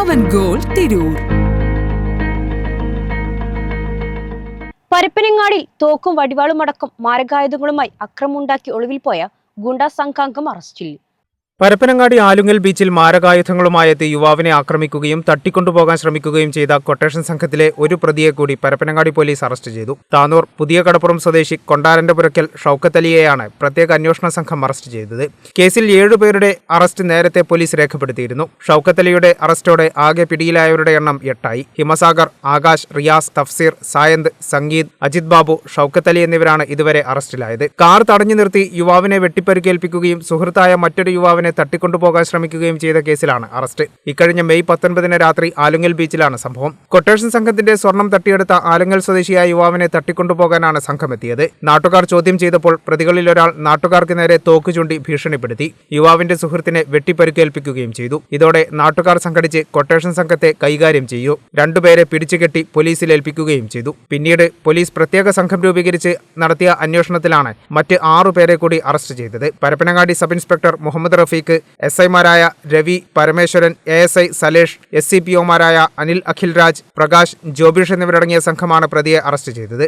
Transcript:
പവൻ goal Tirur. പരപ്പനങ്ങാടിൽ തോക്കും വടിവാളും വടിവാളുമടക്കം മാരകായുധങ്ങളുമായി അക്രമമുണ്ടാക്കി ഒളിവിൽ പോയ ഗുണ്ടാ സംഘാംഗം അറസ്റ്റിൽ. പരപ്പനങ്ങാടി ആലുങ്ങൽ ബീച്ചിൽ മാരകായുധങ്ങളുമായി എത്തി യുവാവിനെ ആക്രമിക്കുകയും തട്ടിക്കൊണ്ടുപോകാൻ ശ്രമിക്കുകയും ചെയ്ത കൊട്ടേഷൻ സംഘത്തിലെ ഒരു പ്രതിയെ കൂടി പരപ്പനങ്ങാടി പോലീസ് അറസ്റ്റ് ചെയ്തു. താനൂർ പുതിയ കടപ്പുറം സ്വദേശി കൊണ്ടാരന്റെ പുരക്കൽ ഷൌക്കത്തലിയെയാണ് പ്രത്യേക അന്വേഷണ സംഘം അറസ്റ്റ് ചെയ്തത്. കേസിൽ ഏഴുപേരുടെ അറസ്റ്റ് നേരത്തെ പോലീസ് രേഖപ്പെടുത്തിയിരുന്നു. ഷൌക്കത്തലിയുടെ അറസ്റ്റോടെ ആകെ പിടിയിലായവരുടെ എണ്ണം എട്ടായി. ഹിമസാഗർ ആകാശ് റിയാസ് തഫ്സീർ സായന്ത് സംഗീത് അജിത് ബാബു ഷൌക്കത്തലി എന്നിവരാണ് ഇതുവരെ അറസ്റ്റിലായത്. കാർ തടഞ്ഞു നിർത്തി യുവാവിനെ വെട്ടിപ്പരിക്കേൽപ്പിക്കുകയും സുഹൃത്തായ മറ്റൊരു യുവാവിനെ തട്ടിക്കൊണ്ടുപോകാൻ ശ്രമിക്കുകയും ചെയ്ത കേസിലാണ് അറസ്റ്റ്. ഇക്കഴിഞ്ഞ മെയ് പത്തൊൻപതിന് രാത്രി ആലുങ്ങൽ ബീച്ചിലാണ് സംഭവം. കൊട്ടേഷൻ സംഘത്തിന്റെ സ്വർണം തട്ടിയെടുത്ത ആലുങ്ങൽ സ്വദേശിയായ യുവാവിനെ തട്ടിക്കൊണ്ടുപോകാനാണ് സംഘമെത്തിയത്. നാട്ടുകാർ ചോദ്യം ചെയ്തപ്പോൾ പ്രതികളിൽ ഒരാൾ നാട്ടുകാർക്ക് നേരെ തോക്ക് ചൂണ്ടി ഭീഷണിപ്പെടുത്തി. യുവാവിന്റെ സുഹൃത്തിനെ വെട്ടിപ്പരുക്കേൽപ്പിക്കുകയും ചെയ്തു. ഇതോടെ നാട്ടുകാർ സംഘടിച്ച് കൊട്ടേഷൻ സംഘത്തെ കൈകാര്യം ചെയ്യൂ രണ്ടുപേരെ പിടിച്ചുകെട്ടി പോലീസിൽ ഏൽപ്പിക്കുകയും ചെയ്തു. പിന്നീട് പോലീസ് പ്രത്യേക സംഘം രൂപീകരിച്ച് നടത്തിയ അന്വേഷണത്തിലാണ് മറ്റ് ആറു പേരെ കൂടി അറസ്റ്റ് ചെയ്തത്. Parappanangadi sub inspector Muhammad Rafeeq S ഐമാരായ Ravi Parameswaran A S I Salesh S C P ഒമാരായ Anil Akhil Raj Prakash Jobeesh എന്നിവരടങ്ങിയ സംഘമാണ് പ്രതിയെ അറസ്റ്റ് ചെയ്തത്.